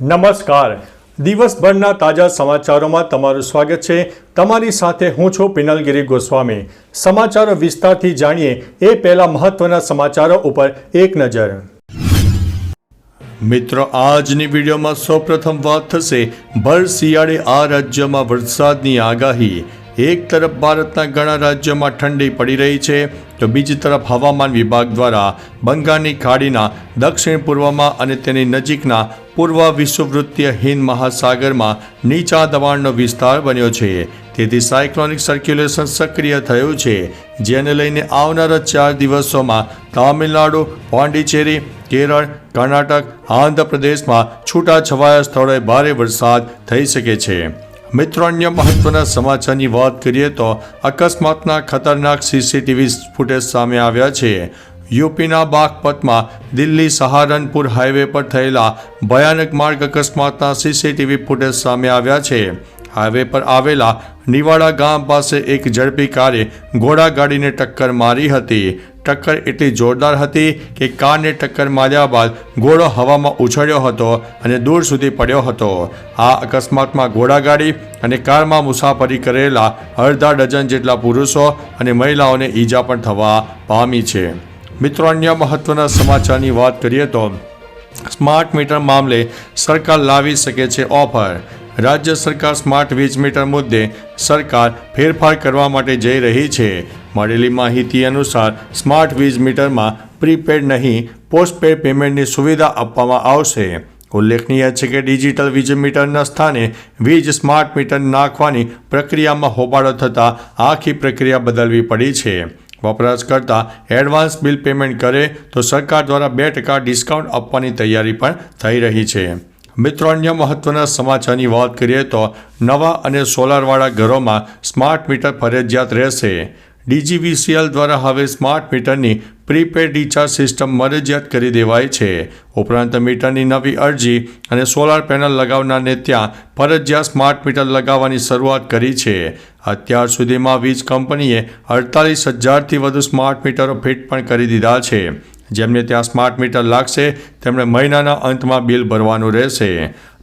નમસ્કાર. દિવસભરના તાજા સમાચારોમાં તમારું સ્વાગત છે. તમારી સાથે હું છું પિનલગીરી ગોસ્વામી. સમાચારો વિસ્તારથી જાણીએ એ પહેલા મહત્વના સમાચારો ઉપર એક નજર. મિત્રો, આજની વિડીયોમાં સૌપ્રથમ વાત થશે. ભર શિયાળે આ રાજ્યમાં વરસાદની આગાહી. એક તરફ ભારતના ઘણા રાજ્યોમાં ઠંડી પડી રહી છે, તો બીજી તરફ હવામાન વિભાગ દ્વારા બંગાળની ખાડીના દક્ષિણ પૂર્વમાં અને તેની નજીકના પૂર્વ વિષુવવૃત્તીય હિંદ મહાસાગરમાં નીચા દબાણનો વિસ્તાર બન્યો છે. તેથી સાયક્લોનિક સર્ક્યુલેશન સક્રિય થયું છે, જેને લઈને આવનારા ચાર દિવસોમાં તામિલનાડુ, પોંડિચેરી, કેરળ, કર્ણાટક, આંધ્રપ્રદેશમાં છૂટાછવાયા સ્થળોએ ભારે વરસાદ થઈ શકે છે. મિત્રો, અન્ય મહત્વના સમાચારની વાત કરીએ તો અકસ્માતના ખતરનાક સીસીટીવી ફૂટેજ સામે આવ્યા છે. યુપીના બાગપતમાં દિલ્હી સહારનપુર હાઈવે પર થયેલા ભયાનક માર્ગ અકસ્માતના સીસીટીવી ફૂટેજ સામે આવ્યા છે. હાઈવે પર આવેલા નિવાડા ગામ પાસે એક ઝડપી કારે ઘોડાગાડીને ટક્કર મારી હતી. ટક્કર એટલી જોરદાર હતી કે કારને ટક્કર માર્યા બાદ ઘોડો હવામાં ઉછળ્યો હતો અને દૂર સુધી પડ્યો હતો. આ અકસ્માતમાં ઘોડાગાડી અને કારમાં મુસાફરી કરેલા અડધા ડઝન જેટલા પુરુષો અને મહિલાઓને ઈજા પણ થવા પામી છે. મિત્રો, અન્ય મહત્વના સમાચારની વાત કરીએ તો સ્માર્ટ મીટર મામલે સરકાર લાવી શકે છે ઓફર. રાજ્ય સરકાર સ્માર્ટ વીજ મીટર મુદ્દે સરકાર ફેરફાર કરવા માટે જઈ રહી છે. મળેલી માહિતી અનુસાર, સ્માર્ટ વીજ મીટરમાં પ્રીપેડ નહીં, પોસ્ટપેડ પેમેન્ટની સુવિધા આપવામાં આવશે. ઉલ્લેખનીય છે કે ડિજિટલ વીજ મીટરના સ્થાને વીજ સ્માર્ટ મીટર નાખવાની પ્રક્રિયામાં હોબાળો થતાં આખી પ્રક્રિયા બદલવી પડી છે. વપરાશકર્તા એડવાન્સ બિલ પેમેન્ટ કરે તો સરકાર દ્વારા બે ટકા ડિસ્કાઉન્ટ આપવાની તૈયારી પણ થઈ રહી છે. મિત્રો, અન્ય મહત્વના સમાચારની વાત કરીએ તો નવા અને સોલારવાળા ઘરોમાં સ્માર્ટ મીટર ફરજિયાત રહેશે. ડીજીવીસીએલ દ્વારા હવે સ્માર્ટ મીટરની પ્રીપેડ રિચાર્જ સિસ્ટમ મરજિયાત કરી દેવાય છે. ઉપરાંત મીટરની નવી અરજી અને સોલાર પેનલ લગાવનારને ત્યાં ફરજિયાત સ્માર્ટ મીટર લગાવવાની શરૂઆત કરી છે. અત્યાર સુધીમાં વીજ કંપનીએ અડતાલીસ હજારથી વધુ સ્માર્ટ મીટરો ફિટ પણ કરી દીધા છે. જેમને ત્યાં સ્માર્ટ મીટર લાગશે, તેમણે મહિનાના અંતમાં બિલ ભરવાનું રહેશે.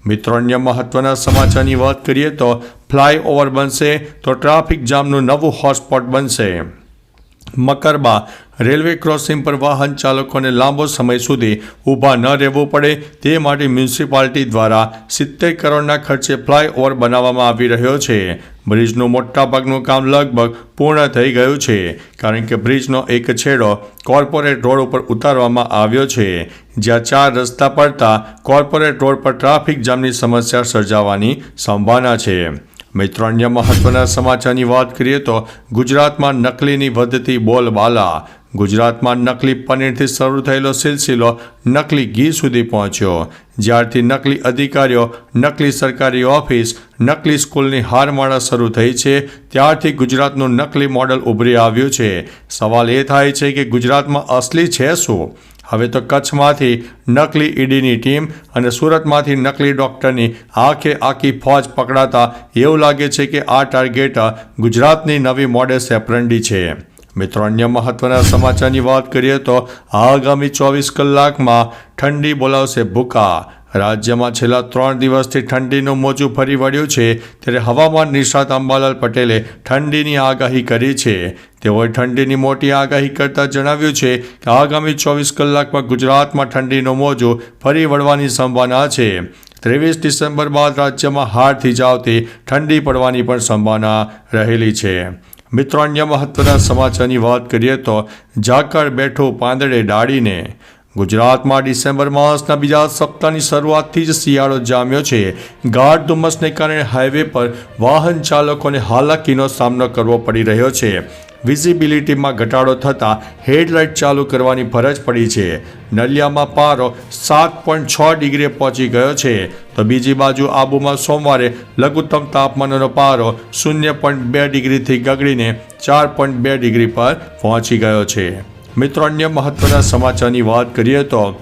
મિત્રો, અન્ય મહત્વના સમાચારની વાત કરીએ તો ફ્લાયઓવર બનશે તો ટ્રાફિક જામનું નવું હોટસ્પોટ બનશે. મકરબા. રેલવે ક્રોસિંગ પર વાહન ચાલકોને લાંબો સમય સુધી ઊભા ન રહેવું પડે તે માટે મ્યુનિસિપાલિટી દ્વારા સિત્તેર કરોડના ખર્ચે ફ્લાયઓવર બનાવવામાં આવી રહ્યો છે. બ્રિજનું મોટાભાગનું કામ લગભગ પૂર્ણ થઈ ગયું છે, કારણ કે બ્રિજનો એક છેડો કોર્પોરેટ રોડ ઉપર ઉતારવામાં આવ્યો છે. જ્યાં ચાર રસ્તા પડતા કોર્પોરેટ રોડ પર ટ્રાફિક જામની સમસ્યા સર્જાવાની સંભાવના છે. મિત્રો અન્ય મહત્વના સમાચારની વાત કરીએ તો ગુજરાતમાં નકલીની વધતી બોલબાલા. ગુજરાતમાં નકલી પનીરથી શરૂ થયેલો સિલસિલો નકલી ઘી સુધી પહોંચ્યો. જ્યારથી નકલી અધિકારીઓ, નકલી સરકારી ઓફિસ, નકલી સ્કૂલની હારમાળા શરૂ થઈ છે, ત્યારથી ગુજરાતનું નકલી મોડલ ઉભરી આવ્યું છે. સવાલ એ થાય છે કે ગુજરાતમાં અસલી છે શું? હવે તો કચ્છમાંથી નકલી ઈડીની ટીમ અને સુરતમાંથી નકલી ડૉક્ટરની આંખે આખી ફોજ પકડાતા એવું લાગે છે કે આ ટાર્ગેટ ગુજરાતની નવી મોડેસ એપ્રન્ડી છે. મિત્રો, અન્ય મહત્વના સમાચારની વાત કરીએ તો આગામી ચોવીસ કલાકમાં ઠંડી બોલાવશે ભૂકા. રાજ્યમાં છેલ્લા ત્રણ દિવસથી ઠંડીનું મોજું ફરી વળ્યું છે. ત્યારે હવામાન નિષ્ણાત અંબાલાલ પટેલે ઠંડીની આગાહી કરી છે. તેઓએ ઠંડીની મોટી આગાહી કરતાં જણાવ્યું છે કે આગામી ચોવીસ કલાકમાં ગુજરાતમાં ઠંડીનું મોજું ફરી વળવાની સંભાવના છે. ત્રેવીસ ડિસેમ્બર બાદ રાજ્યમાં હાડથી જાવતી ઠંડી પડવાની પણ સંભાવના રહેલી છે. મિત્રો, અન્ય મહત્વના સમાચારની વાત કરીએ તો ઝાકળ બેઠું પાંદડે ડાળીને ગુજરાતમાં ડિસેમ્બર માસના બીજા સપ્તાહની શરૂઆતથી જ શિયાળો જામ્યો છે. ગાઢ ધુમ્મસને કારણે હાઈવે પર વાહન ચાલકોને હાલાકીનો સામનો કરવો પડી રહ્યો છે. વિઝિબિલિટીમાં ઘટાડો થતાં હેડલાઇટ ચાલુ કરવાની ફરજ પડી છે. નલિયામાં પારો સાત પોઈન્ટ છ ડિગ્રીએ પહોંચી ગયો છે. તો બીજી બાજુ આબુમાં સોમવારે લઘુત્તમ તાપમાનનો પારો શૂન્ય પોઈન્ટ બે ડિગ્રીથી ગગડીને ચાર પોઈન્ટ બે ડિગ્રી પર પહોંચી ગયો છે. મિત્રો, અન્ય મહત્વના સમાચારની વાત કરીએ તો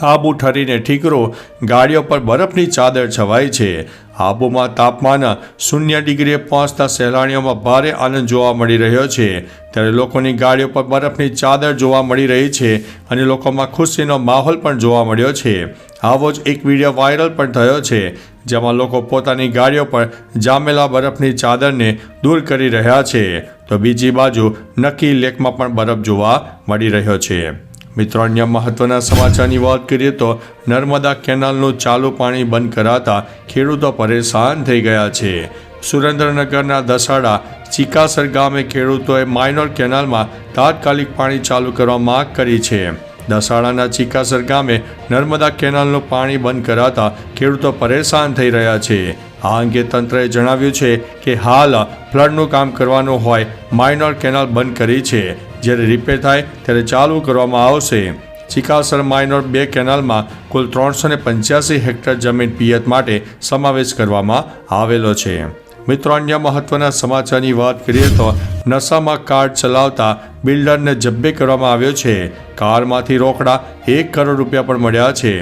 આબુ ઠરીને ઠીકરો, ગાડીઓ પર બરફની ચાદર છવાય છે. આબુમાં તાપમાન શૂન્ય ડિગ્રીએ પહોંચતા સહેલાણીઓમાં ભારે આનંદ જોવા મળી રહ્યો છે. ત્યારે લોકોની ગાડીઓ પર બરફની ચાદર જોવા મળી રહી છે અને લોકોમાં ખુશીનો માહોલ પણ જોવા મળ્યો છે. આવો જ એક વીડિયો વાયરલ પણ થયો છે. જેમાં લોકો પોતાની ગાડીઓ પર જામેલા બરફની ચાદરને દૂર કરી રહ્યા છે. તો બીજી બાજુ નક્કી લેકમાં પણ બરફ જોવા મળી રહ્યો છે. મિત્રો, અન્ય મહત્વના સમાચારની વાત કરીએ તો નર્મદા કેનાલનું ચાલુ પાણી બંધ કરાતા ખેડૂતો પરેશાન થઈ ગયા છે. સુરેન્દ્રનગરના દસાડા ચિકાસર ગામે ખેડૂતોએ માઇનોર કેનાલમાં તાત્કાલિક પાણી ચાલુ કરવા માંગ કરી છે. દસાડાના ચિકાસર ગામે નર્મદા કેનાલનું પાણી બંધ કરાતા ખેડૂતો પરેશાન થઈ રહ્યા છે. આ અંગે તંત્રએ જણાવ્યું છે કે હાલ ફ્લડનું કામ કરવાનું હોય, માઇનોર કેનાલ બંધ કરી છે. જ્યારે રિપેર થાય, ત્યારે ચાલુ કરવામાં આવશે. ચિકાસર માઇનોર બે કેનાલમાં કુલ ત્રણસો ને પંચ્યાસી હેક્ટર જમીન પિયત માટે સમાવેશ કરવામાં આવેલો છે. મિત્રો, અન્ય મહત્વના સમાચારની વાત કરીએ તો નશામાં કાર ચલાવતા બિલ્ડરને જબ્બે કરવામાં આવ્યો છે. કારમાંથી રોકડા એક કરોડ રૂપિયા પણ મળ્યા છે.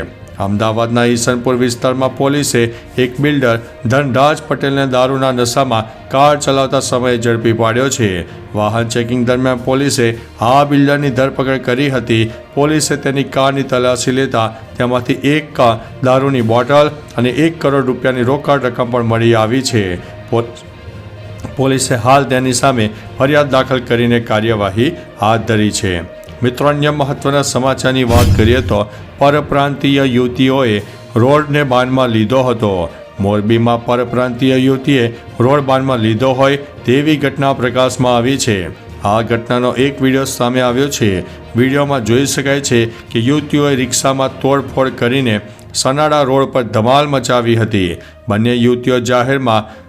અમદાવાદના ઈસનપુર વિસ્તારમાં પોલીસે એક બિલ્ડર ધનરાજ પટેલને દારૂના નશામાં કાર ચલાવતા સમયે ઝડપી પાડ્યો છે. વાહન ચેકિંગ દરમિયાન પોલીસે આ બિલ્ડરની ધરપકડ કરી હતી. પોલીસે તેની કારની તલાશી લેતા તેમાંથી એક કાર દારૂની બોટલ અને એક કરોડ રૂપિયાની રોકડ રકમ પણ મળી આવી છે. પો- પોલીસે હાલ તેની સામે ફરિયાદ દાખલ કરીને કાર્યવાહી હાથ ધરી છે. મિત્રો, અન્ય મહત્વના સમાચારની વાત કરીએ તો પરપ્રાંતીય યુવતીઓએ રોડને બાનમાં લીધો હતો. મોરબીમાં પરપ્રાંતીય યુવતીએ રોડ બાનમાં લીધો હોય તેવી ઘટના પ્રકાશમાં આવી છે. આ ઘટનાનો એક વીડિયો સામે આવ્યો છે. વિડીયોમાં જોઈ શકાય છે કે યુવતીઓએ રિક્ષામાં તોડફોડ કરીને સનાડા રોડ પર ધમાલ મચાવી હતી. બંને યુવતીઓ જાહેરમાં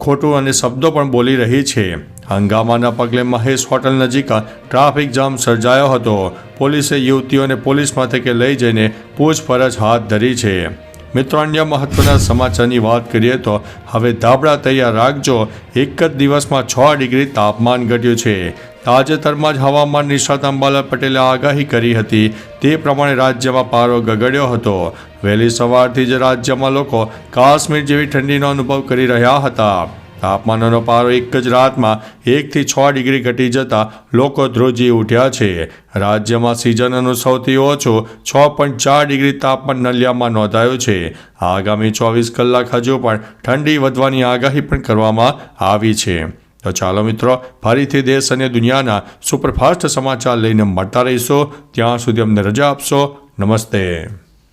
ખોટું અને શબ્દો પણ બોલી રહી છે. હંગામાના પગલે મહેશ હોટલ નજીક ટ્રાફિક જામ સર્જાયો હતો. પોલીસે યુવતીઓને પોલીસ મથકે લઈ જઈને પૂછપરછ હાથ ધરી છે. મિત્રો, અન્ય મહત્વના સમાચારની વાત કરીએ તો હવે ધાબળા તૈયાર રાખજો. એક જ દિવસમાં છ ડિગ્રી તાપમાન ઘટ્યું છે. તાજેતરમાં જ હવામાન નિષ્ણાત અંબાલાલ પટેલે આગાહી કરી હતી. તે પ્રમાણે રાજ્યમાં પારો ગગડ્યો હતો. વહેલી સવારથી જ રાજ્યમાં લોકો કાશ્મીર જેવી ઠંડીનો અનુભવ કરી રહ્યા હતા. તાપમાનનો પારો એક જ રાતમાં એકથી છ ડિગ્રી ઘટી જતા લોકો ધ્રુજી ઉઠ્યા છે. રાજ્યમાં સિઝનનું સૌથી ઓછું છ પોઈન્ટ ચાર ડિગ્રી તાપમાન નલિયામાં નોંધાયું છે. આગામી ચોવીસ કલાક હજુ પણ ઠંડી વધવાની આગાહી પણ કરવામાં આવી છે. તો ચાલો મિત્રો, ફરીથી દેશ અને દુનિયાના સુપરફાસ્ટ સમાચાર લઈને મળતા રહીશો. ત્યાં સુધી અમને રજા આપશો. નમસ્તે.